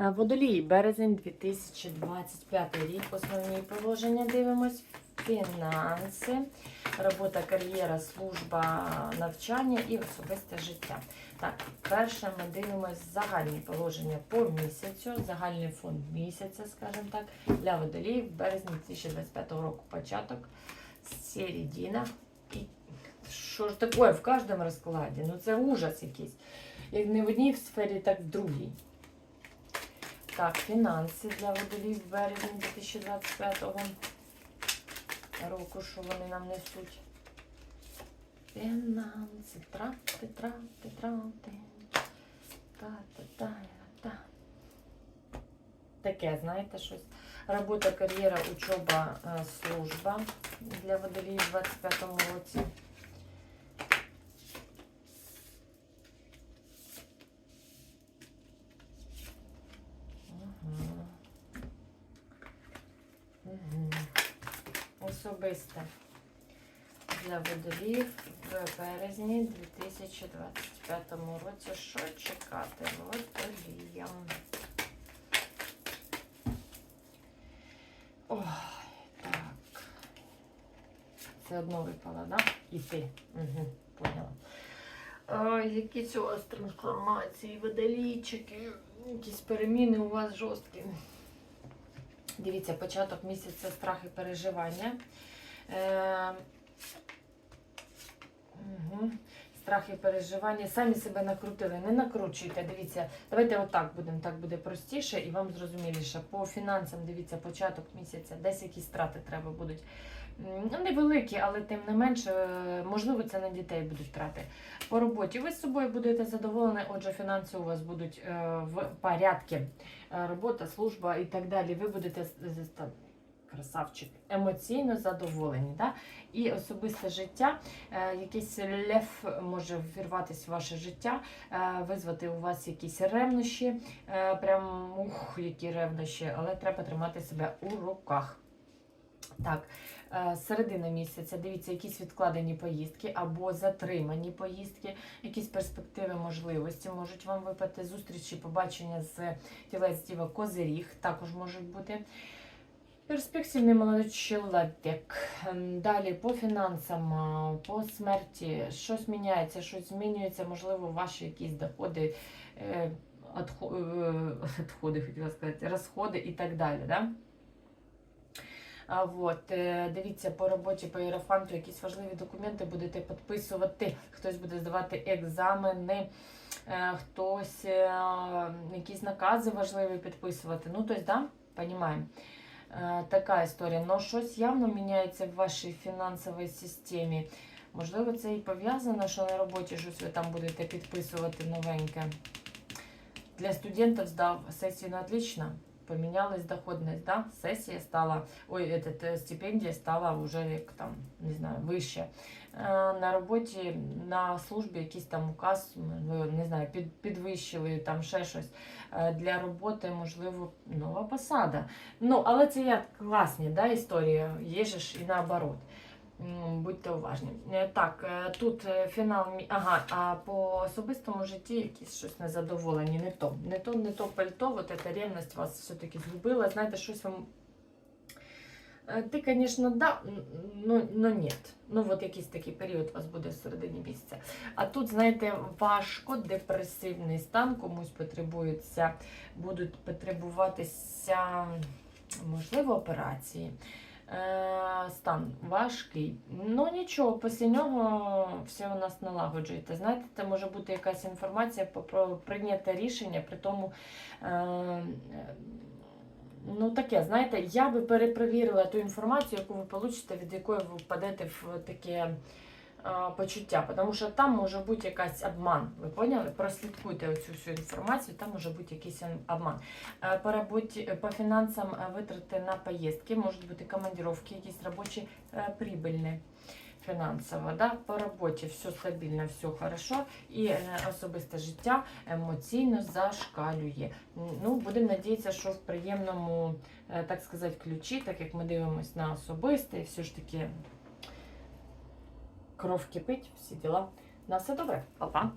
Е, Водолій, березень 2025 рік. Основні положення дивимось. Фінанси, робота, кар'єра, служба, навчання і особисте життя. Так, перше ми дивимось загальні положення по місяцю, загальний фонд місяця, скажімо так, для водоліїв березні 2025 року початок, середина. І що ж таке в кожному розкладі? Ну це ужас якийсь. Як не в одній сфері, так в другій. Так, фінанси для водолів в березні 2025 року, що вони нам несуть. Фінанси, трати, трати, трати. Та, та, та, та. Таке, знаєте, щось. Робота, кар'єра, учоба, е, служба для водолів в 25-му році. Особисте для водолів в березні 2025 році. Що чекати водоліям? Ой, так. Це одно випало, да? І ти. Угу, поняла. Ой, якісь у вас трансформації, водолійчики, якісь переміни у вас жорсткі. Дивіться, початок місяця страх і переживання. Е, угу. Страх і переживання. Самі себе накрутили, не накручуйте. Дивіться, давайте отак будемо, так буде простіше і вам зрозуміліше. По фінансам, дивіться, початок місяця, десь якісь страти треба будуть. Ну, невеликі, але тим не менше, е, можливо, це на дітей будуть трати. По роботі ви з собою будете задоволені, отже, фінанси у вас будуть е, в порядку. Е, Робота, служба і так далі. Ви будете красавчик, емоційно задоволені. Да? І особисте життя, якийсь лев може ввірватися в ваше життя, визвати у вас якісь ревнощі, прям ух, які ревнощі, але треба тримати себе у руках. Так, е, середина місяця, дивіться, якісь відкладені поїздки або затримані поїздки, якісь перспективи, можливості можуть вам випати. Зустрічі, побачення з тілець діва Козиріг також можуть бути. Перспективний молодий чоловік. Далі по фінансам, по смерті, щось міняється, щось змінюється, можливо, ваші якісь доходи, е, е, отходи, хотіла сказати, розходи і так далі. Да? А от, е, дивіться, по роботі по іерофанту якісь важливі документи будете підписувати. Хтось буде здавати екзамени, е, хтось е, якісь накази важливі підписувати. Ну, тобто, да, розуміємо. Така історія. Но щось явно міняється в вашій фінансовій системі. Можливо, це і пов'язано, що на роботі щось ви там будете підписувати новеньке. Для студентів здав сесію на отлично. Помінялась доходність, да? Сесія стала, ой, этот, е, стипендія стала як там, не знаю, вище. Е, На роботі, на службі якийсь там указ, ви не знаю, під, підвищили там ще щось. Е, Для роботи, можливо, нова посада. Ну, але це як класні да, історії, є ж і наоборот. М, Будьте уважні. Е, Так, е, тут е, фінал. Ага, а по особистому житті якісь щось незадоволені. Не то, не то, не то пальто, от ця ревність вас все-таки згубила. Знаєте, щось вам. Ти, звісно, да, ну, ну ні. Ну, от якийсь такий період у вас буде в середині місяця. А тут, знаєте, важко, депресивний стан, комусь потребується, будуть потребуватися, можливо, операції. Е, Стан важкий. Ну нічого, після нього все у нас налагоджується. Знаєте, це може бути якась інформація про- прийняте рішення, при тому. Е, Ну, таке, знаєте, я би перепровірила ту інформацію, яку ви получите, від якої ви впадете в таке почуття. Тому що там може бути якийсь обман. Ви поняли? Прослідкуйте оцю всю інформацію, там може бути якийсь обман. Е, По роботі, по фінансам е, витрати на поїздки, можуть бути командировки, якісь робочі е, прибильні. Фінансово, да? по роботі все стабільно, все хорошо, і е, особисте життя емоційно зашкалює. Ну, будемо надіятися, що в приємному, е, так сказати, ключі, так як ми дивимося на особисте, все ж таки кров кипить, всі діла. На все добре, Па-па!